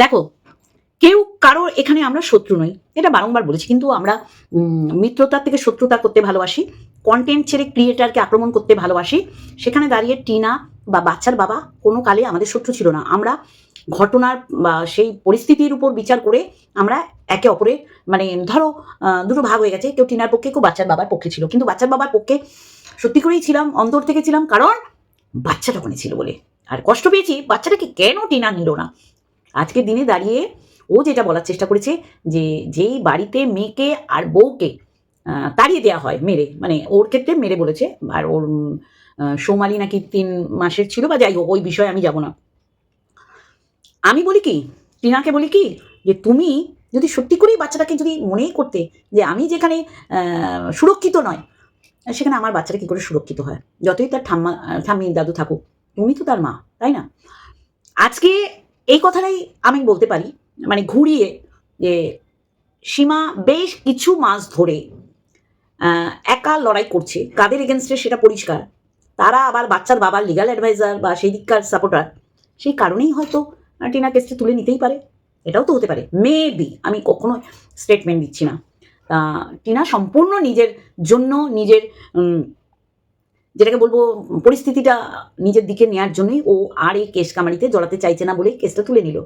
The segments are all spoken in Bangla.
দেখো, কেউ কারোর এখানে আমরা শত্রু নই, এটা বারংবার বলেছি, কিন্তু আমরা মিত্রতার থেকে শত্রুতা করতে ভালোবাসি কন্টেন্ট ছেড়ে ক্রিয়েটারকে আক্রমণ করতে ভালোবাসি, সেখানে দাঁড়িয়ে টিনা বা বাচ্চার বাবা কোনো কালে আমাদের শত্রু ছিল না। আমরা ঘটনার, বা সেই পরিস্থিতির উপর বিচার করে আমরা একে অপরের মানে ধরো দুটো ভাগ হয়ে গেছে, কেউ টিনার পক্ষে, কেউ বাচ্চার বাবার পক্ষে ছিল। কিন্তু বাচ্চার বাবার পক্ষে সত্যি করেই ছিলাম, অন্তর থেকে ছিলাম, কারণ বাচ্চাটা ওখানে ছিল বলে। আর কষ্ট পেয়েছি, বাচ্চাটাকে কেন টিনা নিল না? আজকের দিনে দাঁড়িয়ে ও যেটা বলার চেষ্টা করেছে যে যেই বাড়িতে মেয়েকে আর বউকে তাড়িয়ে দেওয়া হয় মেরে মানে ওর ক্ষেত্রে মেরে বলেছে, আর ওর সোমালি নাকি তিন মাসের ছিল বা যাই হোক, ওই বিষয়ে আমি যাব না। আমি বলি কি, টিনাকে বলি কি, যে তুমি যদি সত্যি করেই বাচ্চাটাকে যদি মনেই করতে যে আমি যেখানে সুরক্ষিত নয়, সেখানে আমার বাচ্চাটা কী করে সুরক্ষিত হয়? যতই তার ঠাম্মা ঠাম্মি দাদু থাকুক, তুমি তো তার মা, তাই না? আজকে এই কথাটাই আমি বলতে পারি মানে ঘুরিয়ে যে সীমা বেশ কিছু মাস ধরে একা লড়াই করছে। কাদের এগেনস্টে সেটা পরিষ্কার। তারা আবার বাচ্চার বাবার লিগাল অ্যাডভাইজার বা সেই দিককার সাপোর্টার সেই কারণেই হয়তো টিনা কেসটা তুলে নিতেই পারে। এটাও তো হতে পারে। মেবি আমি কখনো স্টেটমেন্ট দিচ্ছি না। টিনা সম্পূর্ণ নিজের জন্য, নিজের যেটাকে বলব পরিস্থিতিটা নিজের দিকে নেওয়ার জন্যই ও আর এই কেস কামারিতে জড়াতে চাইছে না বলেই কেসটা তুলে নিল।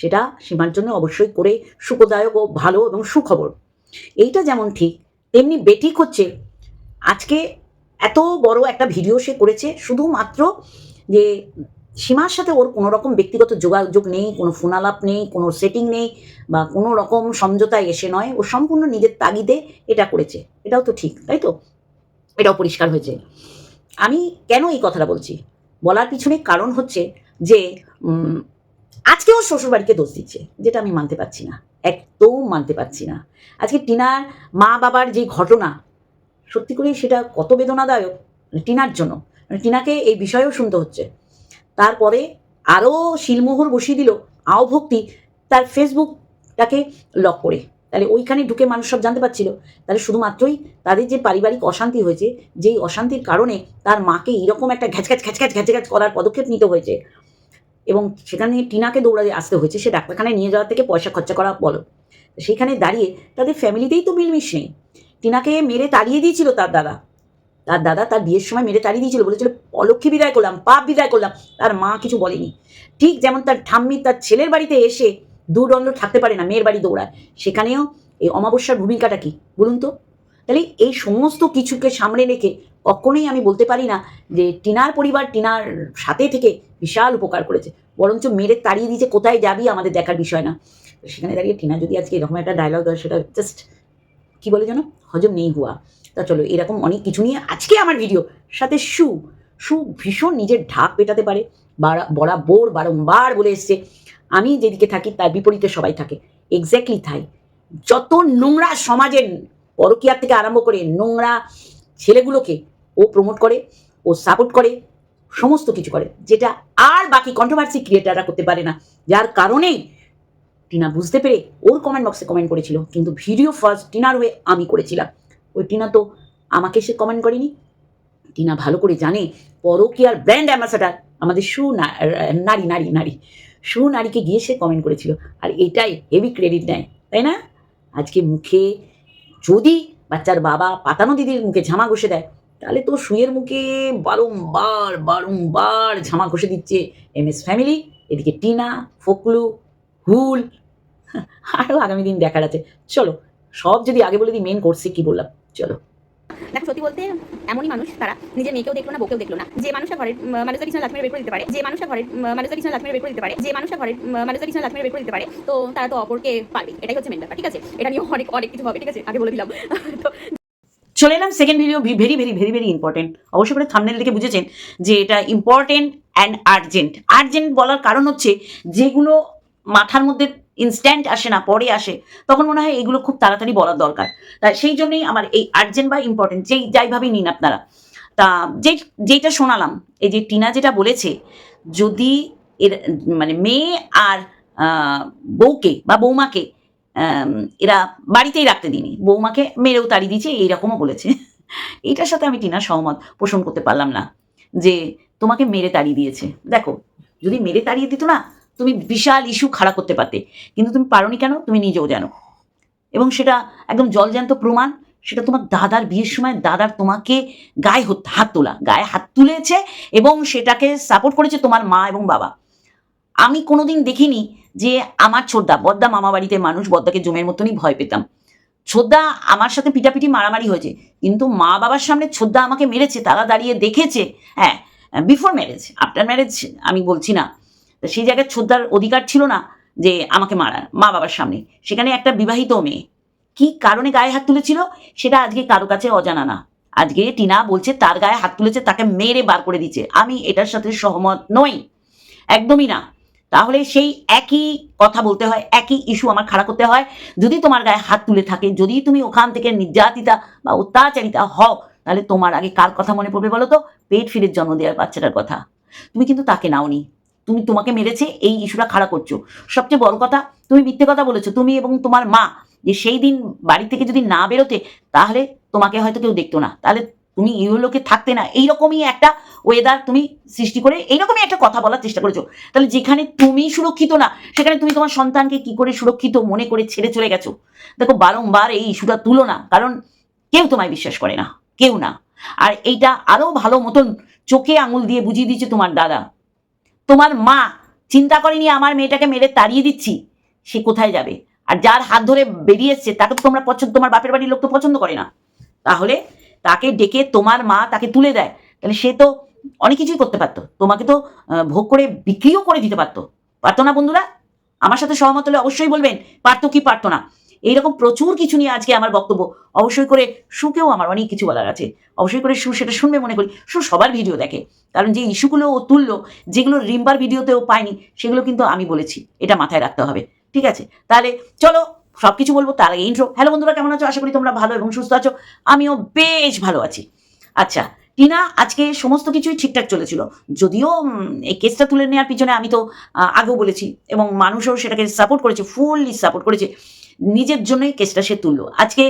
সেটা সীমার জন্য অবশ্যই করে সুখদায়ক ও ভালো এবং সুখবর। এইটা যেমন ঠিক, তেমনি বেঠিক হচ্ছে। আজকে এত বড় একটা ভিডিও সে করেছে শুধুমাত্র যে সীমার সাথে ওর কোনো রকম ব্যক্তিগত যোগাযোগ নেই, কোনো ফোনালাপ নেই, কোনো সেটিং নেই বা কোনো রকম সমঝোতায় এসে নয়। ও সম্পূর্ণ নিজের তাগিদে এটা করেছে। এটাও তো ঠিক, তাই তো? এটাও পরিষ্কার হয়েছে। আমি কেন এই কথাটা বলছি? বলার পিছনে কারণ হচ্ছে যে উম, আজকে ওর শ্বশুরবাড়িকে দোষ দিচ্ছে যেটা আমি মানতে পারছি না একদম মানতে পারছি না। আজকে টিনার মা বাবার যে ঘটনা সত্যি করেই সেটা কত বেদনাদায়ক টিনার জন্য মানে টিনাকে এই বিষয়েও শুনতে হচ্ছে। তারপরে আরও শিলমোহর বসিয়ে দিল আও ভক্তি তার ফেসবুকটাকে লক করে। তাহলে ওইখানে ঢুকে মানুষ সব জানতে পারছিল। তাহলে শুধুমাত্রই তাদের যে পারিবারিক অশান্তি হয়েছে, যেই অশান্তির কারণে তার মাকে এরকম একটা ঘ্যাচ ঘ্যাচ ঘ্যাচ ঘ্যাচ ঘ্যাচ করার পদক্ষেপ নিতে হয়েছে। এবং সেখানে টিনাকে দৌড়াতে আসতে হয়েছে, সে ডাক্তারখানায় নিয়ে যাওয়ার থেকে পয়সা খরচা করা বলো। সেখানে দাঁড়িয়ে তাদের ফ্যামিলিতেই তো মিলমিশ নেই। টিনাকে মেরে তাড়িয়ে দিয়েছিল তার দাদা। তার দাদা তার বিয়ের সময় মেরে তাড়িয়ে দিয়েছিল, বলেছিল অলক্ষী বিদায় করলাম, পাপ বিদায় করলাম। তার মা কিছু বলেনি। ঠিক যেমন তার ঠাম্মি তার ছেলের বাড়িতে এসে দুদণ্ড থাকতে পারে না মেয়ের বাড়ি দৌড়ায়। সেখানেও এই অমাবস্যার ভূমিকাটা কি? বলুন তো। তাহলে এই সমস্ত কিছুকে সামনে রেখে কখনোই আমি বলতে পারি না যে টিনার পরিবার টিনার সাথে থেকে বিশাল উপকার করেছে। বরঞ্চ মেরে তাড়িয়ে দিয়েছে কোথায় যাবি আমাদের দেখার বিষয় না। সেখানে দাঁড়িয়ে টিনা যদি আজকে এরকম একটা ডায়লগ দেয়, সেটা জাস্ট কি বলে যেন? হজম নেই হুয়া। তা চলো, এরকম অনেক কিছু নিয়ে আজকে আমার ভিডিও সাথে সু। সু ভীষণ নিজের ঢাক পেটাতে পারে। বারা- বরাবর বারংবার বলে এসছে আমি যেদিকে থাকি, তার বিপরীতে সবাই থাকে। এক্স্যাক্টলি তাই। যত নোংরা সমাজের পরকীয়ার থেকে আরম্ভ করে নোংরা ছেলেগুলোকে ও প্রমোট করে, ও সাপোর্ট করে, সমস্ত কিছু করে, যেটা আর বাকি কন্ট্রোভার্সি ক্রিয়েটাররা করতে পারে না। যার কারণেই টিনা বুঝতে পেরে ওর কমেন্ট বক্সে কমেন্ট করেছিল, কিন্তু ভিডিও ফার্স্ট টিনার হয়ে আমি করেছিলাম। ওই টিনা তো আমাকে সে কমেন্ট করেনি। টিনা ভালো করে জানে, পরকীয়ার ব্র্যান্ড অ্যাম্বাসাডার আমাদের সু নারী নারী নারী। সু নারীকে গিয়ে সে কমেন্ট করেছিল। আর এটাই হেভি ক্রেডিট নেয়, তাই না? আজকে মুখে যদি বাচ্চার বাবা পাতানো দিদির মুখে ঝামা ঘষে দেয়, তাহলে তো সুয়ের মুখে বারংবার বারংবার ঝামা ঘষে দিচ্ছে এম এস ফ্যামিলি এদিকে টিনা, ফকলু, হুল আরও আগামী দিন দেখার আছে। চলো, সব যদি আগে বলে দিই মেন কোর্সে কি বললাম? চলো। দেখো, সত্যি বলতে এমনই মানুষ তারা। নিজের মেয়েকেও দেখল না, বউকেও দেখল না। যে মানুষটা ঘরের মানুষের পিছনে লাথ বের করে দিতে পারে, যে মানুষটা ঘরের মানুষের পিছনে লাথ বের করে দিতে পারে, যে মানুষটা ঘরের মানুষের পিছনে লাথ বের করে দিতে পারে, তো তারা তো অপরকে পারবে এটাই হচ্ছে মেন ব্যাপার, ঠিক আছে? এটা নিয়ে অনেক অনেক কিছু হবে, ঠিক আছে? আগে বলে দিলাম। তো চলে এলাম second video very very very very important অবশ্যই করে থামনেল দেখে বুঝেছেন যে এটা ইম্পর্টেন্ট অ্যান্ড আর্জেন্ট আর্জেন্ট বলার কারণ হচ্ছে যেগুলো মাথার মধ্যে ইনস্ট্যান্ট আসে না, পরে আসে, তখন মনে হয় এগুলো খুব তাড়াতাড়ি বলার দরকার। তাই সেই জন্যই আমার এই আর্জেন্ট বা ইম্পর্টেন্ট যেই যাইভাবেই নিন আপনারা। তা যে যেটা শোনালাম, এই যে টিনা যেটা বলেছে, যদি এর মানে মেয়ে আর বউকে বা বৌমাকে এরা বাড়িতেই রাখতে দিনি বৌমাকে মেরেও তাড়িয়ে দিয়েছে, এইরকমও বলেছে। এইটার সাথে আমি টিনা সহমত পোষণ করতে পারলাম না, যে তোমাকে মেরে তাড়িয়ে দিয়েছে। দেখো, যদি মেরে তাড়িয়ে দিত না তুমি বিশাল ইস্যু খাড়া করতে পারতে। কিন্তু তুমি পারোনি কেন? তুমি নিজেও জানো। এবং সেটা একদম জলজ্যান্ত প্রমাণ। সেটা তোমার দাদার বিয়ের সময় দাদার তোমাকে গায়ে হত- তোলা, গায়ে হাত তুলেছে এবং সেটাকে সাপোর্ট করেছে তোমার মা এবং বাবা। আমি কোনোদিন দেখিনি যে আমার ছোদ্দা, বদ্দা মামা বাড়িতে মানুষ বদ্দাকে জমের মতনই ভয় পেতাম। ছোদ্দা আমার সাথে পিটাপিটি মারামারি হয়েছে। কিন্তু মা বাবার সামনে ছোদ্দা আমাকে মেরেছে, তারা দাঁড়িয়ে দেখেছে। হ্যাঁ বিফোর ম্যারেজ আফটার ম্যারেজ আমি বলছি না। সেই জায়গায় ছোদ্দার অধিকার ছিল না যে আমাকে মারার মা বাবার সামনে। সেখানে একটা বিবাহিত মেয়ে। কি কারণে গায়ে হাত তুলেছিল সেটা আজকে কারও কাছে অজানা না। আজকে টিনা বলছে তার গায়ে হাত তুলেছে, তাকে মেরে বার করে দিচ্ছে আমি এটার সাথে সহমত নই। একদমই না। তাহলে সেই একই কথা বলতে হয়, একই ইস্যু আমার খাড়া করতে হয়। যদি তোমার গায়ে হাত তুলে থাকে, যদি তুমি ওখান থেকে নির্যাতিতা বা অত্যাচারিতা হও, তাহলে তোমার আগে কার কথা মনে পড়বে বলো তো? পেট ফিরের জন্ম দেওয়ার বাচ্চাটার কথা। তুমি কিন্তু তাকে নাওনি। তুমি তোমাকে মেরেছে, এই ইস্যুটা খাড়া করছ। সবচেয়ে বড় কথা, তুমি মিথ্যে কথা বলেছ, তুমি এবং তোমার মা, যে সেই দিন বাড়ি থেকে যদি না বেরোতে, তাহলে তোমাকে হয়তো কেউ দেখতো না। তাহলে তুমি ইউলোকে থাকতে না। এইরকমই একটা ওয়েদার তুমি সৃষ্টি করে, এইরকমই একটা কথা বলার চেষ্টা করেছ। তাহলে যেখানে তুমি সুরক্ষিত না, সেখানে তুমি তোমার সন্তানকে কি করে সুরক্ষিত মনে করে ছেড়ে চলে গেছো? দেখো, বারংবার এই ইস্যুটা তুলো না, কারণ কেউ তোমায় বিশ্বাস করে না, কেউ না। আর এইটা আরও ভালো মতন চোখে আঙুল দিয়ে বুঝিয়ে দিচ্ছে তোমার দাদা। তোমার মা চিন্তা করেনি আমার মেয়েটাকে মেরে তাড়িয়ে দিচ্ছি? সে কোথায় যাবে? আর যার হাত ধরে বেরিয়ে এসছে, তাকে তো তোমরা পছন্দ, তোমার বাপের বাড়ির লোক তো পছন্দ করে না। তাহলে তাকে ডেকে তোমার মা তাকে তুলে দেয়। তাহলে সে তো অনেক কিছুই করতে পারতো। তোমাকে তো ভোগ করে বিক্রিও করে দিতে পারতো। পারতো না বন্ধুরা? আমার সাথে সহমত হলে অবশ্যই বলবেন, পারতো কি পারতো না? এইরকম প্রচুর কিছু নিয়ে আজকে আমার বক্তব্য। অবশ্যই করে সুকেও আমার অনেক কিছু বলার আছে। অবশ্যই করে সু সেটা শুনবে মনে করি। সু সবার ভিডিও দেখে। কারণ যে ইস্যুগুলো ও তুললো, যেগুলো রিম্বার ভিডিওতেও পায়নি সেগুলো কিন্তু আমি বলেছি। এটা মাথায় রাখতে হবে। ঠিক আছে? তাহলে চলো সব কিছু বলব, তার আগে ইন্ট্রো হ্যালো বন্ধুরা, কেমন আছো? আশা করি তোমরা ভালো এবং সুস্থ আছো। আমিও বেশ ভালো আছি। আচ্ছা টিনা, আজকে সমস্ত কিছুই ঠিকঠাক চলেছিল। যদিও এই কেসটা তুলে নেওয়ার পিছনে আমি তো আগেও বলেছি এবং মানুষও সেটাকে সাপোর্ট করেছে ফুললি সাপোর্ট করেছে। নিজের জন্যই কেসটা সে তুললো। আজকে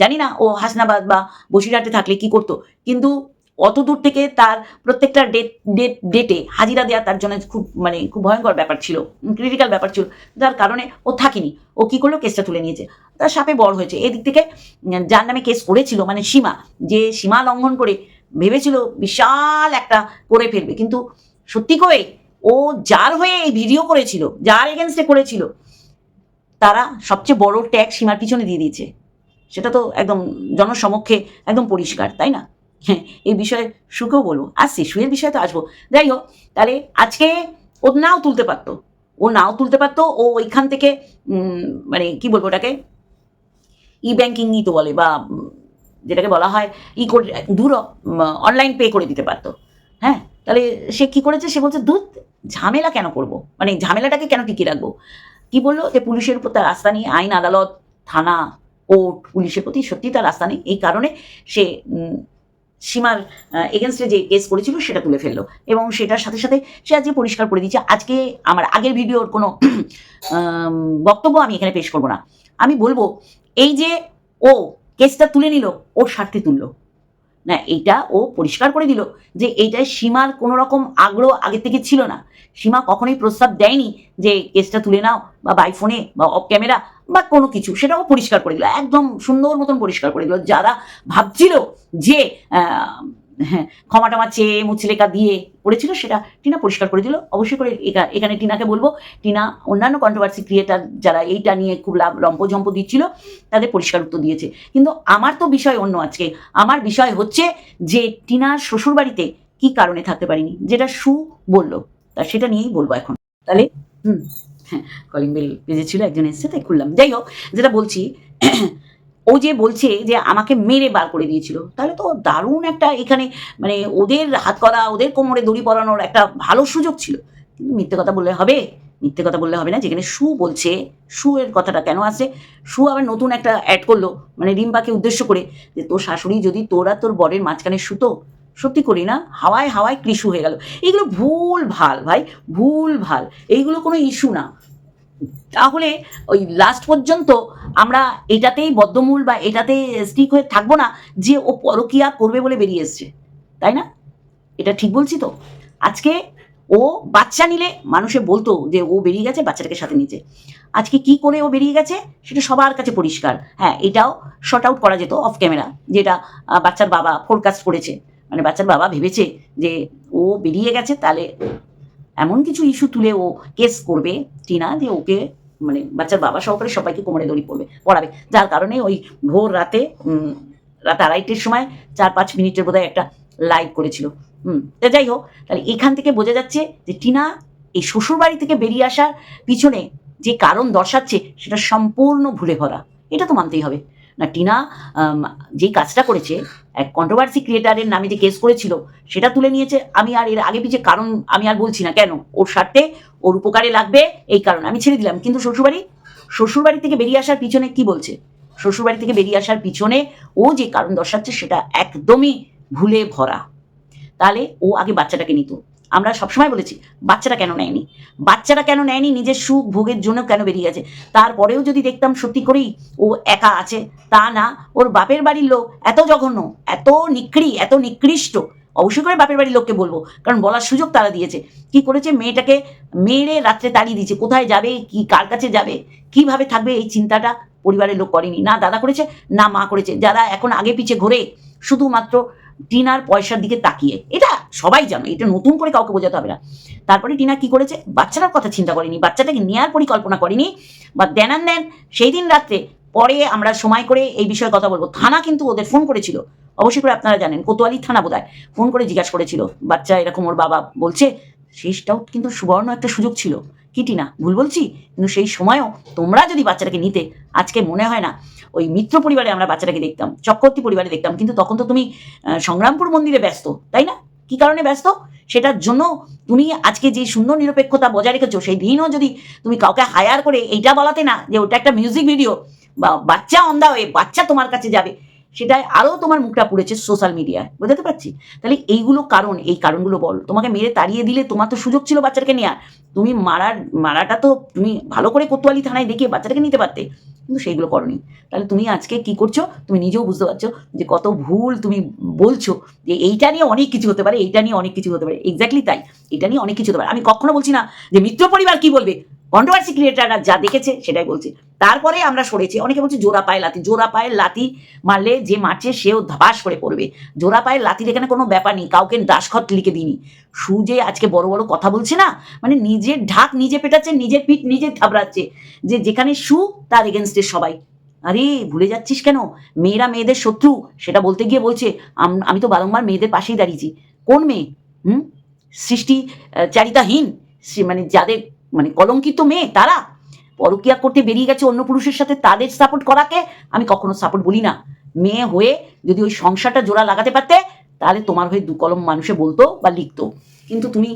জানি না ও হাসনাবাদ বা বসিরহাটে থাকলে কি করতো, কিন্তু অত দূর থেকে তার প্রত্যেকটা ডেট ডেট, ডেটে হাজিরা দেওয়া তার জন্য খুব মানে খুব ভয়ঙ্কর ব্যাপার ছিল ক্রিটিক্যাল ব্যাপার ছিল। যার কারণে ও থাকেনি। ও কি করল, কেসটা তুলে নিয়েছে। তার সাপে বড় হয়েছে। এদিক থেকে যার নামে কেস করেছিল মানে সীমা, যে সীমা লঙ্ঘন করে ভেবেছিল বিশাল একটা করে ফেলবে। কিন্তু সত্যি করে ও যার হয়ে এই ভিডিও করেছিল, যার এগেনস্টে করেছিল তারা সবচেয়ে বড় ট্যাগ সীমার পিছনে দিয়ে দিয়েছে। সেটা তো একদম জনসমক্ষে একদম পরিষ্কার, তাই না? হ্যাঁ এই বিষয়ে সুখেও বলব। আসছি সুয়ের বিষয়ে তো আসব। যাই হোক, তাহলে আজকে ও নাও তুলতে পারতো। ও নাও তুলতে পারতো, ও ওইখান থেকে মানে কি বলব ওটাকে? ই ব্যাংকিং তো বলে, বা যেটাকে বলা হয় ই করে দূর অনলাইন পে করে দিতে পারতো। হ্যাঁ তাহলে সে কি করেছে? সে বলছে দুধ ঝামেলা কেন করব? মানে ঝামেলাটাকে কেন টিকিয়ে রাখব? কি বলল? যে পুলিশের উপর তার আস্থা নেই, আইন, আদালত, থানা, কোর্ট, পুলিশের প্রতি সত্যি তার আস্থা নেই। এই কারণে সে সীমার এগেনস্টে যে কেস করেছিল সেটা তুলে ফেলল। এবং সেটার সাথে সাথে সে আজকে পরিষ্কার করে দিচ্ছে আজকে আমার আগের ভিডিওর কোনো বক্তব্য আমি এখানে পেশ করব না। আমি বলব, এই যে ও কেসটা তুলে নিল, ওর স্বার্থে তুললো। না, এইটা ও পরিষ্কার করে দিল যে এইটায় সীমার কোনো রকম আগ্রহ আগে থেকে ছিল না। সীমা কখনোই প্রস্তাব দেয়নি যে কেসটা তুলে নাও বা বাই ফোনে বা অফ ক্যামেরা বা কোনো কিছু। সেটাও পরিষ্কার করে দিল, একদম সুন্দর মতন পরিষ্কার করে দিল। যারা ভাবছিল যে হ্যাঁ ক্ষমা টমা চেয়ে মুচলেকা দিয়ে করেছিল, সেটা টিনা পরিষ্কার করে দিল। অবশ্যই করে এখানে টিনাকে বলব, টিনা অন্যান্য কন্ট্রোভার্সি ক্রিয়েটার যারা এইটা নিয়ে খুব লাভ লম্পঝম্প দিচ্ছিল, তাদের পরিষ্কার উত্তর দিয়েছে। কিন্তু আমার তো বিষয় অন্য আজকে। আমার বিষয় হচ্ছে যে টিনার শ্বশুরবাড়িতে কি কারণে থাকতে পারিনি, যেটা সু বলল। তা সেটা নিয়েই বলব এখন। তাহলে, হুম হ্যাঁ কলিং বেল বেজেছিল একজন এসছে, তাই খুললাম। যাই হোক, যেটা বলছি, ও যে বলছে যে আমাকে মেরে বার করে দিয়েছিল, তাহলে তো দারুণ একটা এখানে মানে ওদের হাত করা, ওদের কোমরে দড়ি পরানোর একটা ভালো সুযোগ ছিল। কিন্তু মিথ্যে কথা বললে হবে? মিথ্যে কথা বললে হবে না? যেখানে সু বলছে, সু এর কথাটা কেন আছে সু আবার নতুন একটা অ্যাড করল মানে রিম্পাকে উদ্দেশ্য করে যে, তোর শাশুড়ি যদি তোরা তোর বরের মাঝখানে সুতো সত্যি করি না, হাওয়ায় হাওয়ায় কৃষু হয়ে গেল। এগুলো ভুল ভালো ভাই, ভুল ভালো। এইগুলো কোনো ইস্যু না। তাহলে ওই লাস্ট পর্যন্ত আমরা এটাতেই বদ্ধমূল বা এটাতে স্টিক হয়ে থাকব না যে ও পরকিয়া করবে বলে বেরিয়ে এসছে। তাই না? এটা ঠিক বলছি তো? আজকে ও বাচ্চা নিলে মানুষে বলতো যে ও বেরিয়ে গেছে, বাচ্চাটাকে সাথে নিচে আজকে কি করে ও বেরিয়ে গেছে? সেটা সবার কাছে পরিষ্কার। হ্যাঁ এটাও শর্ট আউট করা যেত অফ ক্যামেরা যেটা বাচ্চার বাবা ফোরকাস্ট করেছে। মানে বাচ্চার বাবা ভেবেছে যে ও বেরিয়ে গেছে, তাহলে এমন কিছু ইস্যু তুলে ও কেস করবে টিনা যে ওকে মানে বাচ্চার বাবা সহকারে সবাইকে কোমরে দড়ি পড়বে পড়াবে যার কারণে ওই ভোর রাতে রাত আড়াইটের সময় চার পাঁচ মিনিটের বোধহয় একটা লাইভ করেছিল। হুম, তা যাই হোক, তাহলে এখান থেকে বোঝা যাচ্ছে যে টিনা এই শ্বশুর বাড়ি থেকে বেরিয়ে আসার পিছনে যে কারণ দর্শাচ্ছে, সেটা সম্পূর্ণ ভুলে ভরা। এটা তো মানতেই হবে। না, টিনা যে কাজটা করেছে, এক কন্ট্রোভার্সি ক্রিয়েটারের নামে যে কেস করেছিল, সেটা তুলে নিয়েছে। আমি আর এর আগে পিছিয়ে কারণ আমি আর বলছি না কেন? ওর স্বার্থে, ওর উপকারে লাগবে এই কারণ। আমি ছেড়ে দিলাম। কিন্তু শ্বশুরবাড়ি শ্বশুরবাড়ি থেকে বেরিয়ে আসার পিছনে কি বলছে? শ্বশুরবাড়ি থেকে বেরিয়ে আসার পিছনে ও যে কারণ দর্শাচ্ছে, সেটা একদমই ভুলে ভরা। তাহলে ও আগে বাচ্চাটাকে নিত। আমরা সবসময় বলেছি, বাচ্চারা কেন নেয়নি? বাচ্চারা কেন নেয়নি? নিজের সুখ ভোগের জন্য কেন বেরিয়ে গেছে? তারপরেও যদি দেখতাম সত্যি করেই ও একা আছে, তা না, ওর বাপের বাড়ির লোক এত জঘন্য, এত নিকৃ এত নিকৃষ্ট। অবশ্যই করে বাপের বাড়ির লোককে বলব, কারণ বলার সুযোগ তারা দিয়েছে। কি করেছে? মেয়েটাকে মেরে রাত্রে তাড়িয়ে দিয়েছে। কোথায় যাবে? কি, কার কাছে যাবে? কীভাবে থাকবে? এই চিন্তাটা পরিবারের লোক করেনি। না, দাদা করেছে, না মা করেছে। যারা এখন আগে পিছে ঘোরে, শুধুমাত্র টিনার পয়সার দিকে তাকিয়ে। এটা সবাই জানো, এটা নতুন করে কাউকে বোঝাতে হবে না। তারপরে টিনা কি করেছে? বাচ্চাটার কথা চিন্তা করেনি, বাচ্চাটাকে নেওয়ার পরিকল্পনা করেনি। বা দেনান দেন সেই দিন রাত্রে পরে আমরা সময় করে এই বিষয়ে কথা বলব। থানা কিন্তু ওদের ফোন করেছিল। অবশ্যই করে আপনারা জানেন কোতোয়ালি থানা বোধহয় ফোন করে জিজ্ঞাসা করেছিল। বাচ্চা এরকম ওর বাবা বলছে শেষটাও কিন্তু সুবর্ণ একটা সুযোগ ছিল। কি টিনা, ভুল বলছি? কিন্তু সেই সময়ও তোমরা যদি বাচ্চাটাকে নিতে, আজকে মনে হয় না ওই মিত্র পরিবারে আমরা বাচ্চাটাকে দেখতাম, চক্রবর্তী পরিবারে দেখতাম। কিন্তু তখন তো তুমি সংগ্রামপুর মন্দিরে ব্যস্ত, তাই না? কি কারণে ব্যস্ত? সেটার জন্য তুমি আজকে যে সুন্দর নিরপেক্ষতা বজায় রেখেছো, সেই দিনও যদি তুমি কাউকে হায়ার করে এইটা বলাতে না, যে ওটা একটা মিউজিক ভিডিও বা বাচ্চা অন দা ওয়ে বাচ্চা তোমার কাছে যাবে সেটাই আরও তোমার মুখটা পুড়েছে সোশ্যাল মিডিয়ায় বুঝতে পারছি? তাহলে এইগুলো কারণ, এই কারণগুলো বল। তোমাকে মেরে তাড়িয়ে দিলে তোমার তো সুযোগ ছিল বাচ্চাটাকে নেওয়ার তুমি মারার, মারাটা তো তুমি ভালো করে কোতোয়ালি থানায় দেখিয়ে বাচ্চাটাকে নিতে পারতে। কিন্তু সেইগুলো করনি। তাহলে তুমি আজকে কি করছ? তুমি নিজেও বুঝতে পারছ যে কত ভুল তুমি বলছো যে এইটা নিয়ে অনেক কিছু হতে পারে, এইটা নিয়ে অনেক কিছু হতে পারে। এক্স্যাক্টলি তাই। এটা নিয়ে অনেক কিছু হতে পারে। আমি কখনো বলছি না যে মিত্র পরিবার কি বলবে? কন্ট্রোভার্সি ক্রিয়েটাররা যা দেখেছে সেটাই বলছে। তারপরে আমরা সরেছি, অনেকে বলছে জোড়া পায়ে লাতি জোড়া পায়ের লাতি মারলে যে মারছে সেও ধাবাস করে পড়বে। জোড়া পায়ের লাতির এখানে কোনো ব্যাপার নেই, কাউকে দাসখত লিখে দিইনি। সু যে আজকে বড় বড় কথা বলছে না? মানে নিজের ঢাক নিজে পেটাচ্ছে, নিজের পিঠ নিজে থাবড়াচ্ছে যে যেখানে সু, তার এগেনস্টে সবাই। আরে, ভুলে যাচ্ছিস কেন? মেয়েরা মেয়েদের শত্রু, সেটা বলতে গিয়ে বলছে, আমি তো বারংবার মেয়েদের পাশেই দাঁড়িয়েছি। কোন মেয়ে? হুম? সৃষ্টি চারিতাহীন মানে যাদের মানে কলঙ্কিত মেয়ে, তারা? পরকিয়া করতে বেরিয়ে গেছে অন্য পুরুষের সাথে, তাদের সাপোর্ট করাকে? আমি কখনো সাপোর্ট বলি না। মেয়ে হয়ে যদি ওই সংসারটা জোড়া লাগাতে পারতে, তাহলে তোমার হয়ে দু কলম মানুষে বলতো বা লিখতো। কিন্তু তুমি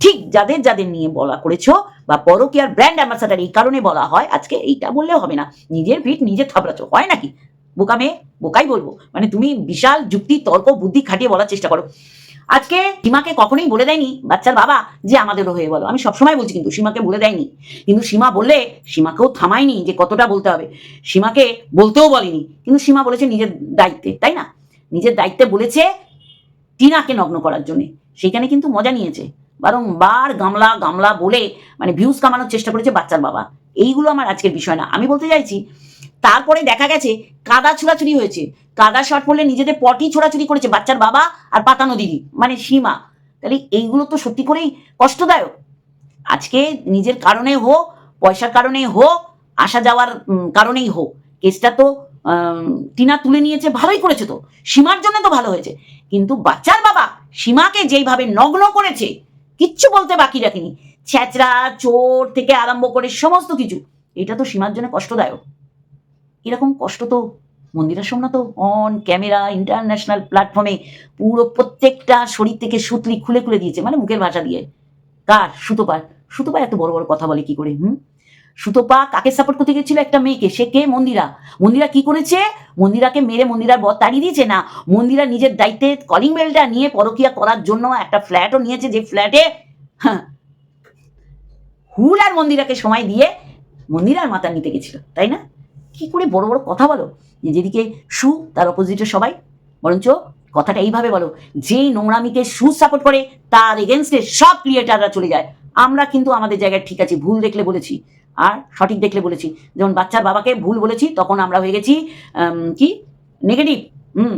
ঠিক যাদের যাদের নিয়ে বলা করেছ বা পরকিয়ার ব্র্যান্ড অ্যাম্বাসাডার এই কারণে বলা হয়, আজকে এইটা বললেও হবে না। নিজের পিঠ নিজে থাবড়াছো হয় নাকি? বোকা মেয়ে, বোকাই বলব। মানে তুমি বিশাল যুক্তি, তর্ক, বুদ্ধি খাটিয়ে বলার চেষ্টা করো। আজকে সীমাকে কখনোই বলে দেয়নি বাচ্চার বাবা যে আমাদেরও হয়ে বলো। আমি সবসময় বলছি কিন্তু সীমাকে বলে দেয়নি। কিন্তু সীমা বললে সীমাকেও থামায়নি যে কতটা বলতে হবে। সীমাকে বলতেও বলেনি। কিন্তু সীমা বলেছে নিজের দায়িত্বে, তাই না? নিজের দায়িত্বে বলেছে টিনাকে নগ্ন করার জন্যে। সেইখানে কিন্তু মজা নিয়েছে। বারংবার গামলা গামলা বলে মানে ভিউজ কামানোর চেষ্টা করেছে বাচ্চার বাবা। এইগুলো আমার আজকের বিষয় না। আমি বলতে চাইছি তারপরে দেখা গেছে কাদা ছোড়াছুরি হয়েছে। কাদা শট পড়লে নিজেদের পটি ছোড়াছুরি করেছে বাচ্চার বাবা আর পাতানো দিদি মানে সীমা। তাহলে এইগুলো তো সত্যি করেই কষ্টদায়ক। আজকে নিজের কারণে হোক, পয়সার কারণে হোক, আসা যাওয়ার কারণেই হোক। কেসটা তো টিনা তুলে নিয়েছে, ভালোই করেছে তো। সীমার জন্য তো ভালো হয়েছে। কিন্তু বাচ্চার বাবা সীমাকে যেইভাবে নগ্ন করেছে, কিচ্ছু বলতে বাকি রাখিনি। ছ্যাচরা চোর থেকে আরম্ভ করে সমস্ত কিছু, এটা তো সীমার জন্য কষ্টদায়ক। এরকম কষ্ট তো? Mandira Somnath on camera international প্ল্যাটফর্মে পুরো প্রত্যেকটা শরীর থেকে সুতলি খুলে খুলে দিয়েছে মানে মুখের ভাষা দিয়ে। কার? সুতোপার। সুতোপা এত বড় বড় কথা বলে কি করে, হুম? সুতোপা কাকে সাপোর্ট করতে গেছিল একটা মেয়েকে? সে কে? মন্দিরা। মন্দিরা কি করেছে? মন্দিরাকে মেরে মন্দিরার বর তাড়িয়ে দিয়েছে না? মন্দিরা নিজের দায়িত্বে কলিং বেলটা নিয়ে পরকিয়া করার জন্য একটা ফ্ল্যাটও নিয়েছে, যে ফ্ল্যাটে হুল আর মন্দিরাকে সময় দিয়ে মন্দিরার মাথা নিতে গেছিল, তাই না? কি করে বড় বড় কথা বলো? যে যেদিকে সু, তার অপোজিটে সবাই। বরঞ্চ কথাটা এইভাবে বলো যেই নোংরামিকে সু সাপোর্ট করে, তার এগেনস্টে সব ক্রিয়েটাররা চলে যায়। আমরা কিন্তু আমাদের জায়গায় ঠিক আছে, ভুল দেখলে বলেছি। আর সঠিক দেখলে বলেছি। যেমন বাচ্চার বাবাকে ভুল বলেছি, তখন আমরা হয়ে গেছি কি? নেগেটিভ হুম।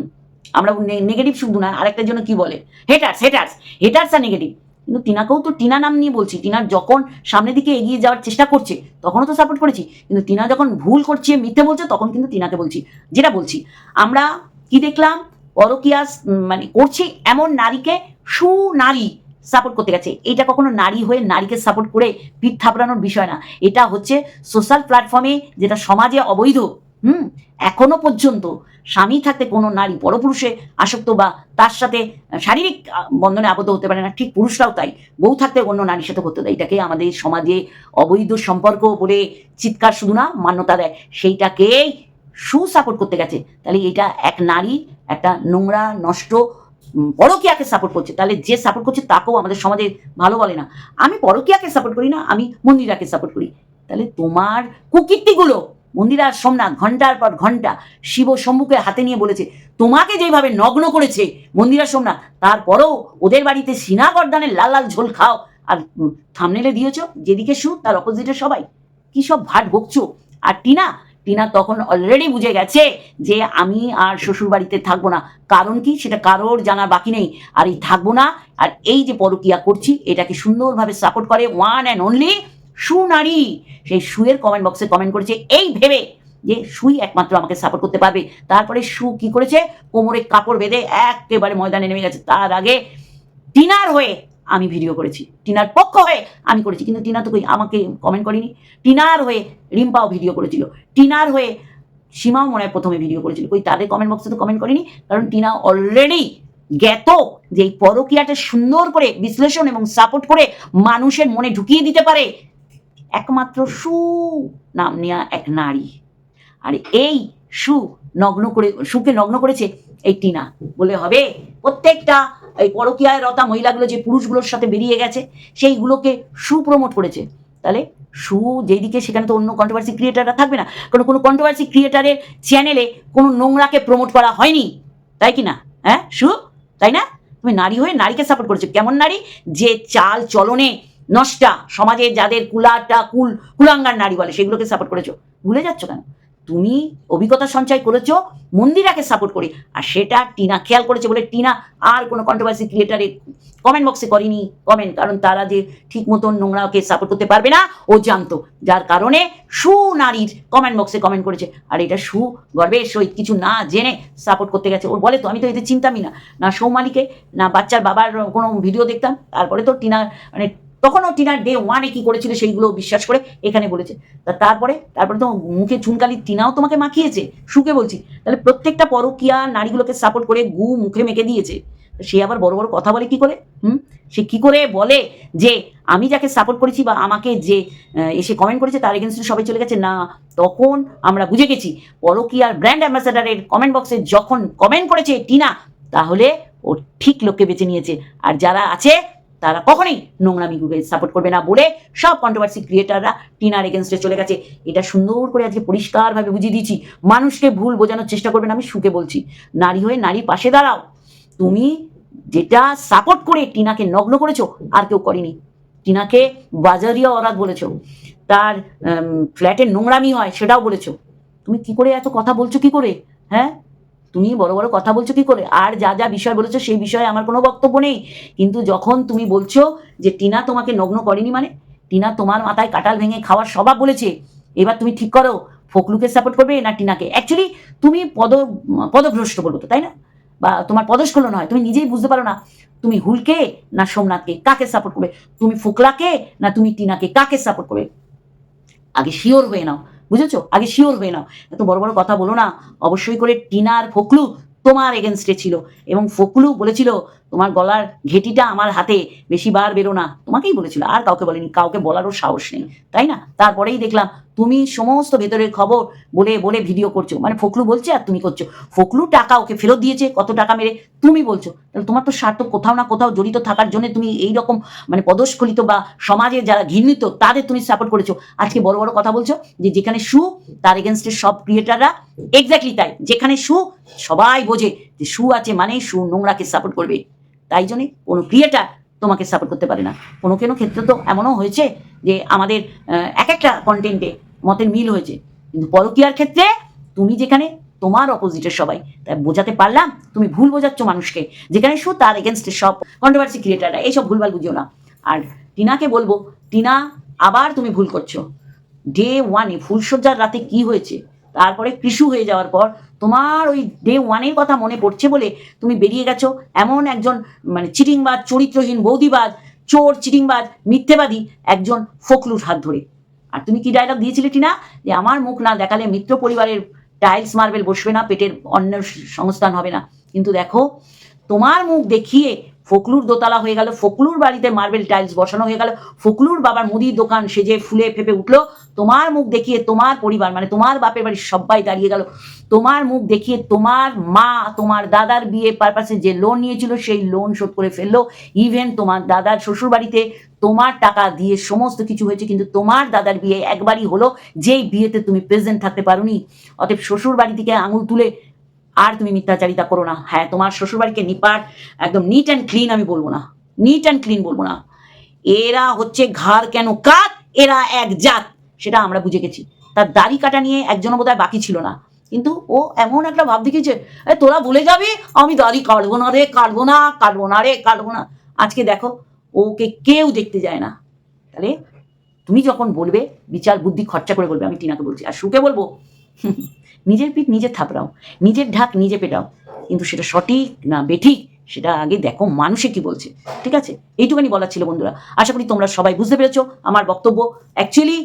আমরা নেগেটিভ শুধু না, আরেকটার জন্য কি বলে? হেটার্স হেটার্স হেটার্স আর নেগেটিভ কিন্তু টিনাকেও তো টিনা নাম নিয়ে বলছি টিনার যখন সামনের দিকে এগিয়ে যাওয়ার চেষ্টা করছে, তখনও তো সাপোর্ট করেছি, কিন্তু টিনা যখন ভুল করছে, মিথ্যে বলছে, তখন কিন্তু টিনাকে বলছি। যেটা বলছি, আমরা কি দেখলাম? পরকিয়াস মানে করছে এমন নারীকে সুনারী সাপোর্ট করতে গেছে। এটা কখনো নারী হয়ে নারীকে সাপোর্ট করে পিঠ থাপড়ানোর বিষয় না। এটা হচ্ছে সোশ্যাল প্ল্যাটফর্মে যেটা সমাজে অবৈধ। হুম, এখনও পর্যন্ত স্বামী থাকতে কোনো নারী পরপুরুষে আসক্ত বা তার সাথে শারীরিক বন্ধনে আবদ্ধ হতে পারে না, ঠিক পুরুষরাও তাই। বউ থাকতে অন্য নারীর সাথে করতে দেয়। এটাকে আমাদের সমাজে অবৈধ সম্পর্ক বলে চিৎকার শুধু না, মান্যতা দেয়। সেইটাকেই সুসাপোর্ট করতে গেছে। তাহলে এটা এক নারী, একটা নোংরা, নষ্ট পরকীয়াকে সাপোর্ট করছে। তাহলে যে সাপোর্ট করছে তাকেও আমাদের সমাজে ভালো বলে না। আমি পরকীয়াকে সাপোর্ট করি না, আমি মন্দিরাকে সাপোর্ট করি। তাহলে তোমার কুকীর্তিগুলো মন্দিরা সোমনাথ ঘণ্টার পর ঘণ্টা শিব শম্ভুকে হাতে নিয়ে বলেছে, তোমাকে যেভাবে নগ্ন করেছে মন্দিরা সোমনাথ, তারপরেও ওদের বাড়িতে সিনা গর্দানের লাল লাল ঝোল খাও। আর থামনেলে দিয়েছ, যেদিকে সু তার অপোজিটে সবাই। কি সব ভাট বকছো। আর টিনা টিনা তখন অলরেডি বুঝে গেছে যে আমি আর শ্বশুর বাড়িতে থাকব না। কারণ কি? সেটা কারোর জানা বাকি নেই। আর এই থাকব না। আর এই যে পরকিয়া করছি, এটাকে সুন্দরভাবে সাপোর্ট করে ওয়ান অ্যান্ড অনলি সুনারী। সেই সুয়ের কমেন্ট বক্সে কমেন্ট করেছে, এই ভেবে যে সুই একমাত্র আমাকে সাপোর্ট করতে পারবে। তারপরে সু কি করেছে? কোমরে কাপড় বেঁধে একেবারে ময়দানে নেমে গেছে। তার আগে টিনার হয়ে আমি ভিডিও করেছি। টিনার পক্ষ হয়ে আমি করেছি। কিন্তু টিনা তো কই, আমাকে কমেন্ট করেনি। টিনার হয়ে রিম্পাও ভিডিও করেছিল। টিনার হয়ে সীমাও মনে হয় প্রথমে ভিডিও করেছিল। কই, তাদের কমেন্ট বক্সে তো কমেন্ট করেনি। কারণ টিনা অলরেডি জ্ঞাত যে এই পরকীয়াটা সুন্দর করে বিশ্লেষণ এবং সাপোর্ট করে মানুষের মনে ঢুকিয়ে দিতে পারে। একমাত্র সু নাম নেওয়া এক নারী। আর এই সু নগ্ন করে, সুকে নগ্ন করেছে এই টিনা। বলে হবে, প্রত্যেকটা এই পরকীয়ায় রতা মহিলাগুলো যে পুরুষগুলোর সাথে বেরিয়ে গেছে, সেইগুলোকে সু প্রমোট করেছে। তাহলে সু যেদিকে, সেখানে তো অন্য কন্ট্রোভার্সি ক্রিয়েটাররা থাকবে না। কারণ কোনো কন্ট্রোভার্সি ক্রিয়েটারের চ্যানেলে কোনো নোংরাকে প্রমোট করা হয়নি। তাই কি না? হ্যাঁ সু? তাই না? তুমি নারী হয়ে নারীকে সাপোর্ট করেছ। কেমন নারী? যে চাল চলনে নষ্টা সমাজে যাদের কুলাটা, কুল, কুলাঙ্গার নারী বলে, সেগুলোকে সাপোর্ট করেছ। ভুলে যাচ্ছ কেন? তুমি অভিজ্ঞতা সঞ্চয় করেছ, মন্দিরাকে সাপোর্ট করে, আর সেটা টিনা খেয়াল করেছে বলে টিনা আর কোনো কন্ট্রোভার্সি ক্রিয়েটারে কমেন্ট বক্সে করেনি। কমেন্ট কারণ তারা যে ঠিক মতন নোংরাকে সাপোর্ট করতে পারবে না, ও জানতো। যার কারণে সু নারীর কমেন্ট বক্সে কমেন্ট করেছে। আর এটা সু গর্বের সহিত কিছু না জেনে সাপোর্ট করতে গেছে। ওর বলে তো, আমি তো এদের চিন্তামই না। না সৌমালিকে, না বাচ্চার বাবার কোনো ভিডিও দেখতাম। তারপরে তো টিনা মানে তখনও টিনার ডে ওয়ানে কি করেছিল সেইগুলো বিশ্বাস করে এখানে বলেছে। তা তারপরে তারপরে তো মুখে চুনকালি টিনাও তোমাকে মাখিয়েছে সুকে বলছি। তাহলে প্রত্যেকটা পরকিয়া নারীগুলোকে সাপোর্ট করে গু মুখে মেখে দিয়েছে। সে আবার বড় বড় কথা বলে কি করে? হুম? সে কি করে বলে যে আমি যাকে সাপোর্ট করেছি বা আমাকে যে এসে কমেন্ট করেছে তার এগেনস্টে সবাই চলে গেছে? না, তখন আমরা বুঝে গেছি পরকিয়ার ব্র্যান্ড অ্যাম্বাসাডারের কমেন্ট বক্সে যখন কমেন্ট করেছে টিনা, তাহলে ও ঠিক লোককে বেছে নিয়েছে। আর যারা আছে তারা কখনোই নোংরামিগুলোকে সাপোর্ট করবে না বলে সব কন্ট্রোভার্সি ক্রিয়েটাররা টিনার এগেনস্টে চলে গেছে। এটা সুন্দর করে আজকে পরিষ্কারভাবে বুঝিয়ে দিয়েছি। মানুষকে ভুল বোঝানোর চেষ্টা করবে না আমি সুখে বলছি। নারী হয়ে নারীর পাশে দাঁড়াও। তুমি যেটা সাপোর্ট করে টিনাকে নগ্ন করেছ, আর কেউ করেনি। টিনাকে বাজারিয়া অরাধ বলেছ। তার ফ্ল্যাটের নোংরামি হয় সেটাও বলেছ। তুমি কি করে এত কথা বলছো কি করে? হ্যাঁ? তুমি বড় বড় কথা বলছো কি করে? আর যা যা বিষয় বলেছ সেই বিষয়ে আমার কোনো বক্তব্য নেই। কিন্তু যখন তুমি বলছো যে টিনা তোমাকে নগ্ন করেনি মানে টিনা তোমার মাথায় কাটাল ভেঙে খাওয়ার স্বভাব বলেছে, এবার তুমি ঠিক করো ফকলুকে সাপোর্ট করবে না টিনাকে? অ্যাকচুয়ালি তুমি পদ, পদভ্রষ্ট বলব তো, তাই না? বা তোমার পদস্খলন হয়, তুমি নিজেই বুঝতে পারো না তুমি হুলকে না সোমনাথকে কাকে সাপোর্ট করবে? তুমি ফোকলাকে না তুমি টিনাকে কাকে সাপোর্ট করবে? আগে শিওর হয়ে নাও। বুঝেছ? আগে শিওর হয়ে নাও। এত বড় বড় কথা বলো না। অবশ্যই করে টিনার ফকলু তোমার এগেনস্টে ছিল। এবং ফকলু বলেছিল, তোমার গলার ঘেটিটা আমার হাতে, বেশি বার বেরো না তোমাকেই বলেছিল, আর কাউকে বলেনি। কাউকে বলারও সাহস নেই। তাই না? তারপরেই দেখলাম তুমি সমস্ত ভেতরের খবর বলে বলে ভিডিও করছ। মানে ফকলু বলছে আর তুমি করছ। ফকলু টাকা ওকে ফেরত দিয়েছে, কত টাকা মেরে? তুমি বলছো। তাহলে তোমার তো স্বার্থ কোথাও না কোথাও জড়িত থাকার জন্য তুমি এই রকম মানে পদস্খলিত বা সমাজে যারা ঘৃণিত, তাদের তুমি সাপোর্ট করেছ। আজকে বড় বড় কথা বলছো যে যেখানে সু, তার এগেনস্টে সব ক্রিয়েটাররা এক্স্যাক্টলি তাই। যেখানে সু, সবাই বোঝে যে সু আছে মানেই সু নোংরাকে সাপোর্ট করবে। তাই জন্যে কোনো ক্রিয়েটার তোমাকে সাপোর্ট করতে পারে না। কোনো কোনো ক্ষেত্রে তো এমনও হয়েছে যে আমাদের এক একটা কন্টেন্টে মতের মিল হয়েছে। কিন্তু পরকীয়ার ক্ষেত্রে তুমি যেখানে, তোমার অপোজিটের সবাই। তাই বোঝাতে পারলাম, তুমি ভুল বোঝাচ্ছ মানুষকে। যেখানে শু তার এগেনস্টে সব কন্ট্রোভার্সি ক্রিয়েটাররা এইসব ভুলভাল বুঝিও না। আর টিনাকে বলব, টিনা, আবার তুমি ভুল করছ। ডে ওয়ানে ফুলসজ্জার রাতে কি হয়েছে? তারপরে কৃষু হয়ে যাওয়ার পর তোমার ওই ডে ওয়ানের কথা মনে পড়ছে বলে তুমি বেরিয়ে গেছো। এমন একজন মানে চিটিংবাজ চরিত্রহীন, বৌদিবাজ চোর, চিটিংবাজ, মিথ্যেবাদী একজন ফকলুর হাত ধরে। আর তুমি কি ডায়লগ দিয়েছিলে, টিনা? যে আমার মুখ না দেখালে মিত্র পরিবারের টাইলস মার্বেল বসবে না, পেটের অন্য সংস্থান হবে না। কিন্তু দেখো, তোমার মুখ দেখিয়ে ফকলুর দোতলা হয়ে গেল, ফকলুর বাড়িতে মার্বেল টাইলস বসানো হয়ে গেল, ফকলুর বাবার মুদির দোকান সেজে ফুলে ফেপে উঠল। তোমার মুখ দেখিয়ে তোমার পরিবার মানে তোমার বাপের বাড়ির সবাই দাঁড়িয়ে গেল। তোমার মুখ দেখিয়ে তোমার মা, তোমার দাদার বিয়ে পারপাসে যে লোন নিয়েছিল, সেই লোন শোধ করে ফেলল। ইভেন তোমার দাদার শ্বশুর বাড়িতে তোমার টাকা দিয়ে সমস্ত কিছু হয়েছে, কিন্তু তোমার দাদার বিয়ে একবারই হলো। যেই বিয়েতে তুমি প্রেজেন্ট থাকতে পারোনি, অতএব শ্বশুর বাড়ি থেকে আঙুল তুলে আর তুমি মিথ্যাচারিতা করো না। হ্যাঁ তোমার শ্বশুরবাড়িকে নিপাট একদম নিট অ্যান্ড ক্লিন আমি বলব না। নিট অ্যান্ড ক্লিন বলব না। এরা হচ্ছে ঘাড় কেন কাক এরা এক জাত। সেটা আমরা বুঝে গেছি। তার দাড়ি কাটা নিয়ে একজনও বোধহয় বাকি ছিল না। কিন্তু ও এমন একটা ভাব দেখিয়েছে "এ, তোরা ভুলে যাবি? আমি দাড়ি কাটবো না রে কাটবো না কাটবো না রে কাটবো না। আজকে দেখো ওকে কেউ দেখতে যায় না। তাহলে তুমি যখন বলবে বিচার বুদ্ধি খরচা করে বলবে আমি টিনাকে বলছি। আর সুকে বলব "হুম, নিজের পিঠ নিজে থাপড়াও, নিজের ঢাক নিজে পেটাও। কিন্তু সেটা সঠিক না বেঠিক, সেটা আগে দেখো মানুষে কি বলছে, ঠিক আছে? এইটুখানি বলার ছিল বন্ধুরা। আশা করি তোমরা সবাই বুঝতে পেরেছ আমার বক্তব্য। অ্যাকচুয়ালি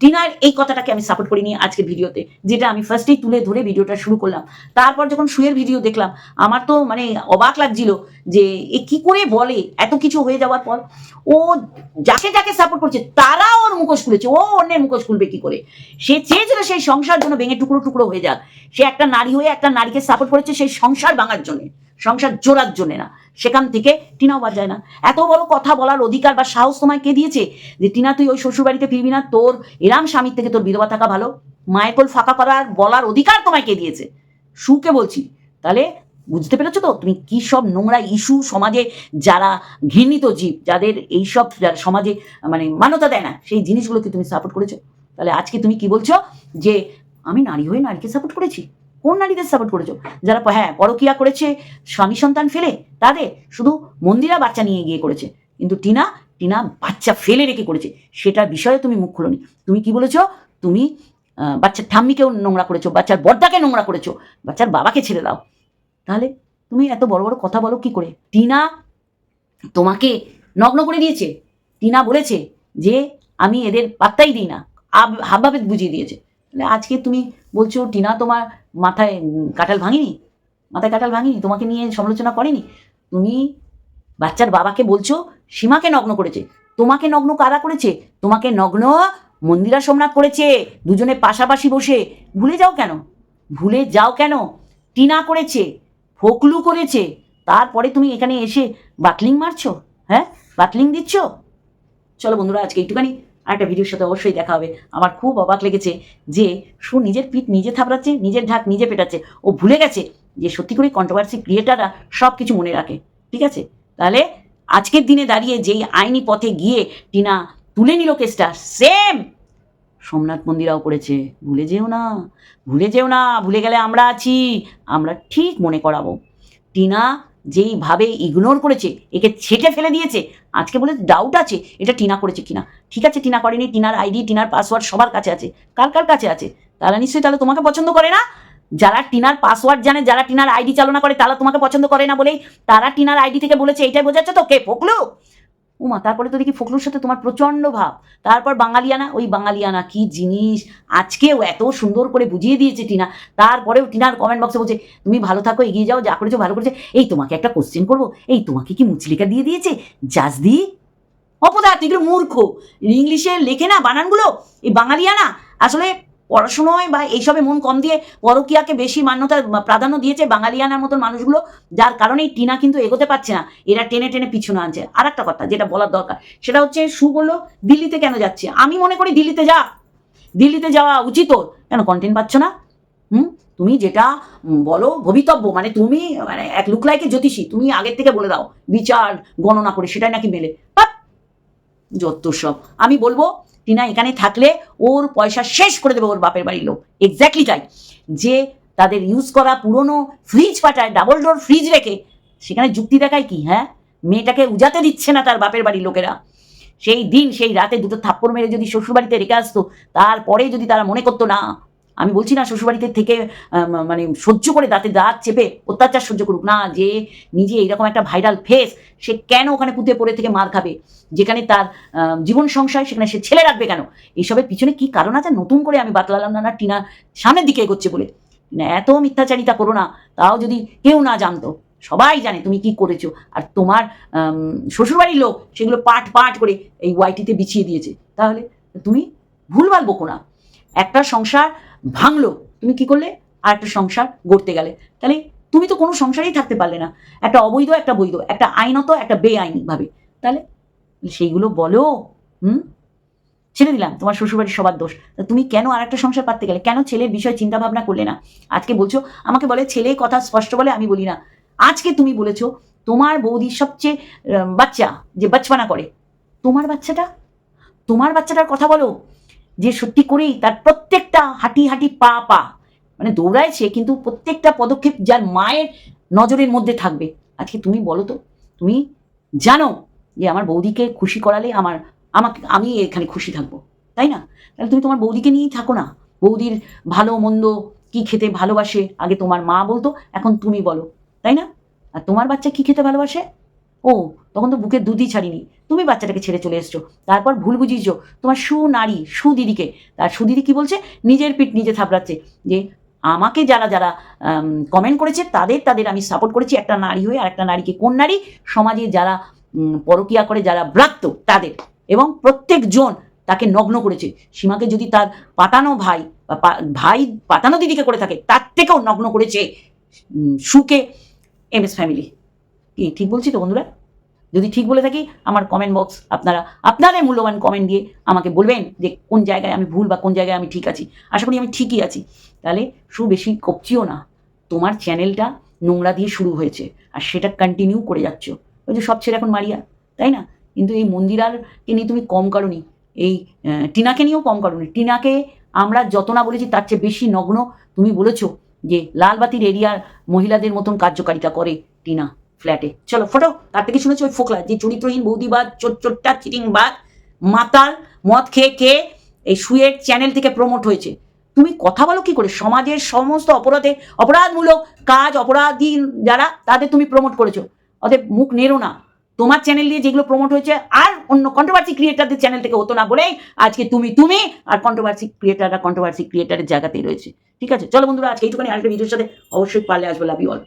টিনার এই কথাটাকে আমি সাপোর্ট করিনি আজকের ভিডিওতে, যেটা আমি ফার্স্টেই তুলে ধরে ভিডিওটা শুরু করলাম। তারপর যখন শুয়ের ভিডিও দেখলাম, আমার তো মানে অবাক লাগছিল যে এ কি করে বলে, এত কিছু হয়ে যাওয়ার পর। ও যাকে যাকে সাপোর্ট করছে, তারা ওর মুখোশ খুলেছে, ও অন্যের মুখোশ খুলবে কি করে? সে চেয়েছিল সেই সংসার জন্য ভেঙে টুকরো টুকরো হয়ে যাক। সে একটা নারী হয়ে একটা নারীকে সাপোর্ট করেছে সেই সংসার ভাঙার জন্য। সংসার জোড়ার জন্য না। সেখান থেকে টিনাও বাদ যায় না। এত বড় কথা বলার অধিকার বা সাহস তোমায় কে দিয়েছে? যে টিনা, তুই ওই শ্বশুর বাড়িতে ফিরবি না, তোর এরাম স্বামীর থেকে তোর বিধবা থাকা ভালো। মায়ের কোল ফাঁকা করার বলার অধিকার তোমায় কে দিয়েছে? সুকে বলছি। তাহলে বুঝতে পেরেছ তো? তুমি কি সব নোংরা ইস্যু সমাজে যারা ঘৃণিত জীব, যাদের এইসব যারা সমাজে মানে মান্যতা দেয় না, সেই জিনিসগুলোকে তুমি সাপোর্ট করেছ? তাহলে আজকে তুমি কি বলছো? যে আমি নারী হয়ে নারীকে সাপোর্ট করেছি? কোন নারীদের সাপোর্ট করেছ? যারা হ্যাঁ পরকিয়া করেছে, স্বামী সন্তান ফেলে, তাদের শুধু মন্দিরা বাচ্চা নিয়ে গিয়ে করেছে। কিন্তু টিনা টিনা বাচ্চা ফেলে রেখে করেছে। সেটার বিষয়ে তুমি মুখ খুলোনি। তুমি কি বলেছ? তুমি বাচ্চার ঠাম্মিকেও নোংরা করেছ, বাচ্চার বর্দাকে নোংরা করেছ, বাচ্চার বাবাকে ছেড়ে দাও। তাহলে তুমি এত বড় বড় কথা বলো কি করে? টিনা তোমাকে নগ্ন করে দিয়েছে। টিনা বলেছে যে, আমি এদের পাত্তাই দিই না। হাবভাবে বুঝিয়ে দিয়েছে। আজকে তুমি বলছো, টিনা তোমার মাথায় কাঁঠাল ভাঙিনি? মাথায় কাঁঠাল ভাঙিনি? তোমাকে নিয়ে সমালোচনা করেনি? তুমি বাচ্চার বাবাকে বলছো, সীমাকে নগ্ন করেছে। তোমাকে নগ্ন কারা করেছে? তোমাকে নগ্ন মন্দিরা সোমনাথ করেছে। দুজনে পাশাপাশি বসে। ভুলে যাও কেন? ভুলে যাও কেন? টিনা করেছে, ফকলু করেছে। তারপরে তুমি এখানে এসে বাটলিং মারছো? হ্যাঁ? বাটলিং দিচ্ছ? চলো বন্ধুরা, আজকে একটুখানি আরেকটা ভিডিওর সাথে অবশ্যই দেখা হবে। আমার খুব অবাক লেগেছে যে সু নিজের পিঠ নিজে থাপড়াচ্ছে, নিজের ঢাক নিজে পেটাচ্ছে। ও ভুলে গেছে যে সত্যি করে কন্ট্রোভার্সি ক্রিয়েটাররা সব কিছু মনে রাখে। ঠিক আছে? তাহলে আজকের দিনে দাঁড়িয়ে যেই আইনি পথে গিয়ে টিনা তুলে নিল কেসটা সেম সোমনাথ মন্দিরাও করেছে। ভুলে যেও না, ভুলে যেও না, ভুলে গেলে আমরা আছি, আমরা ঠিক মনে করাবো। টিনা যেইভাবে ইগনোর করেছে, একে ছেটে ফেলে দিয়েছে, আজকে বলে ডাউট আছে, এটা টিনা করেছে কিনা? ঠিক আছে, টিনা করেনি, টিনার আইডি টিনার পাসওয়ার্ড সবার কাছে আছে। কার কার কাছে আছে? তারা নিশ্চয়ই তাহলে তোমাকে পছন্দ করে না? যারা টিনার পাসওয়ার্ড জানে, যারা টিনার আইডি চালনা করে, তারা তোমাকে পছন্দ করে না বলেই তারা টিনার আইডি থেকে বলেছে এইটাই বোঝাচ্ছে তো কে ফকলু উমা, তারপরে তো দেখি ফকলুর সাথে তোমার প্রচণ্ড ভাব। তারপর বাঙালিয়ানা, ওই বাঙালিয়ানা কি জিনিস? আজকেও এত সুন্দর করে বুঝিয়ে দিয়েছে টিনা। তারপরেও টিনার কমেন্ট বক্সে বলছে, তুমি ভালো থাকো, এগিয়ে যাও, যা করেছ ভালো করেছে। এই তোমাকে একটা কোশ্চেন করব, এই তোমাকে কি মুচলিকা দিয়ে দিয়েছে? জাজদি? অপদার্থ, এগুলো মূর্খ। ইংলিশে লেখে না বানানগুলো? এই বাঙালিয়ানা, আসলে পড়াশোনায় বা এইসবে মন কম দিয়ে পরকিয়াকে বেশি মান্যতা প্রাধান্য দিয়েছে বাঙালিয়ানার মতন মানুষগুলো, যার কারণেই টিনা কিন্তু এগোতে পারছে না। এরা টেনে টেনে পিছনে আনছে। আর একটা কথা যেটা বলার দরকার, সেটা হচ্ছে সু বলল, দিল্লিতে কেন যাচ্ছে? আমি মনে করি দিল্লিতে যা। দিল্লিতে যাওয়া উচিত ওর। কেন কন্টেন্ট পাচ্ছ না? হুম? তুমি যেটা বলো, ভবিতব্য মানে তুমি মানে এক লুকলাইকে জ্যোতিষী, তুমি আগের থেকে বলে দাও, বিচার, গণনা করে সেটাই নাকি মেলে! যত সব। আমি বলব টিনা এখানে থাকলে ওর পয়সা শেষ করে দেবে ওর বাপের বাড়ির লোক। এক্স্যাক্টলি তাই। যে তাদের ইউজ করা পুরনো ফ্রিজ পাঠায় ডাবল ডোর ফ্রিজ রেখে, সেখানে যুক্তি দেখায় কি হ্যাঁ? মেয়েটাকে উজাতে দিচ্ছে না তার বাপের বাড়ির লোকেরা। সেই দিন, সেই রাতে দুটো থাপ্পড় মেরে যদি শ্বশুরবাড়িতে রেখে আসতো, তারপরে যদি তারা মনে করতো না আমি বলছি না শ্বশুরবাড়িতে থেকে মানে সহ্য করে দাঁতে দাঁত চেপে অত্যাচার সহ্য করুক। না, যে নিজে এইরকম একটা ভাইরাল ফেস সে কেন ওখানে পুঁতে পড়ে থেকে মার খাবে? যেখানে তার জীবন সংশয়, সেখানে সে ছেলে রাখবে কেন? এইসবের পিছনে কি কারণ আছে? নতুন করে আমি বাতলালাম না না, টিনা সামনের দিকে এগোচ্ছে বলে। টিনা, এত মিথ্যাচারিতা করো না, তাও যদি কেউ না জানতো। সবাই জানে তুমি কি করেছ। আর তোমার শ্বশুরবাড়ির লোক সেগুলো পাট পাট করে এই ওয়াইটিতে বিছিয়ে দিয়েছে। তাহলে তুমি ভুলভাল বকো না। একটা সংসার ভাঙলো, তুমি কি করলে? আর একটা সংসার গড়তে গেলে। তাহলে তুমি তো কোনো সংসারেই থাকতে পারলে না। একটা অবৈধ, একটা বৈধ, একটা আইনত, একটা বেআইনি ভাবে তাহলে সেইগুলো বলো, হুম? ছেড়ে দিলাম, তোমার শ্বশুরবাড়ির সবার দোষ। তা তুমি কেন আর একটা সংসার পাততে গেলে? কেন ছেলের বিষয়ে চিন্তা ভাবনা করলে না? আজকে বলছো, আমাকে বলে ছেলে কথা স্পষ্ট বলে আমি বলি না। আজকে তুমি বলেছ, তোমার বৌদির সবচেয়ে বাচ্চা, যে বাচ্চানা করে। তোমার বাচ্চাটা? তোমার বাচ্চাটার কথা বলো। যে সত্যি করেই তার প্রত্যেকটা হাঁটি হাঁটি পা পা মানে দৌড়াইছে, কিন্তু প্রত্যেকটা পদক্ষেপ যার মায়ের নজরের মধ্যে থাকবে। আজকে তুমি বলো তো, তুমি জানো যে আমার বৌদিকে খুশি করালে আমার, আমাকে, আমি এখানে খুশি থাকব, তাই না? তাহলে তুমি তোমার বৌদিকে নিয়েই থাকো না। বৌদির ভালো মন্দ কি খেতে ভালোবাসে? আগে তোমার মা বলতো, এখন তুমি বলো, তাই না? আর তোমার বাচ্চা কি খেতে ভালোবাসে? ও, তখন তো বুকের দুধই ছাড়িনি। তুমি বাচ্চাটাকে ছেড়ে চলে এসছো। তারপর ভুল বুঝিয়েছো। তোমার সুনারী, সুদিদিকে। তার সুদিদি কি বলছে? নিজের পিঠ নিজে থাপড়াচ্ছে। যে আমাকে যারা যারা কমেন্ট করেছে, তাদের তাদের আমি সাপোর্ট করেছি একটা নারী হয়ে আর একটা নারীকে। কোন নারী? সমাজে যারা পরকিয়া করে, যারা ব্রাত্য, তাদের। এবং প্রত্যেকজন তাকে নগ্ন করেছে। সীমাকে যদি তার পাতানো ভাই বা ভাই পাতানো দিদিকে করে থাকে, তার থেকেও নগ্ন করেছে সুকে, এম এস ফ্যামিলি কি, ঠিক বলছি তো বন্ধুরা? যদি ঠিক বলে থাকি, আমার কমেন্ট বক্স আপনারা, আপনাদের মূল্যবান কমেন্ট দিয়ে আমাকে বলবেন যে কোন জায়গায় আমি ভুল বা কোন জায়গায় আমি ঠিক আছি। আশা করি আমি ঠিকই আছি। তাহলে সু বেশি কপচিও না, তোমার চ্যানেলটা নোংরা দিয়ে শুরু হয়েছে আর সেটা কন্টিনিউ করে যাচ্ছ। ওই যে সব ছেলে এখন মারিয়া, তাই না? কিন্তু এই মন্দিরারকে নিয়ে তুমি কম করনি, এই টিনাকে নিয়েও কম করনি। টিনাকে আমরা যত না বলেছি, তার চেয়ে বেশি নগ্ন তুমি বলেছ যে লালবাতির এরিয়ার মহিলাদের মতন কার্যকারিতা করে টিনা। ফ্ল্যাটে। চলো, ফটো। তার থেকে শুনেছি ওই ফোকলা, যে চরিত্রহীন বৌদিবাদ চোট্টা চিটিংবাদ মাতাল, মদ খেয়ে খেয়ে এই শুয়ের চ্যানেল থেকে প্রমোট হয়েছে। তুমি কথা বলো কি করে? সমাজের সমস্ত অপরাধে, অপরাধমূলক কাজ, অপরাধী যারা, তাদের তুমি প্রমোট করেছ। অতএব মুখ নেড়ো না। তোমার চ্যানেল দিয়ে যেগুলো প্রমোট হয়েছে, আর অন্য কন্ট্রোভার্সি ক্রিয়েটারদের চ্যানেল থেকে হতো না বলেই আজকে তুমি তুমি, আর কন্ট্রোভার্সি ক্রিয়েটাররা কন্ট্রোভার্সি ক্রিয়েটারের জায়গাতেই রয়েছে। ঠিক আছে? চলো বন্ধুরা, আজকে এইটুখানি আরেকটা ভিডিওর সাথে অবশ্যই পারলে আসবে। Love you all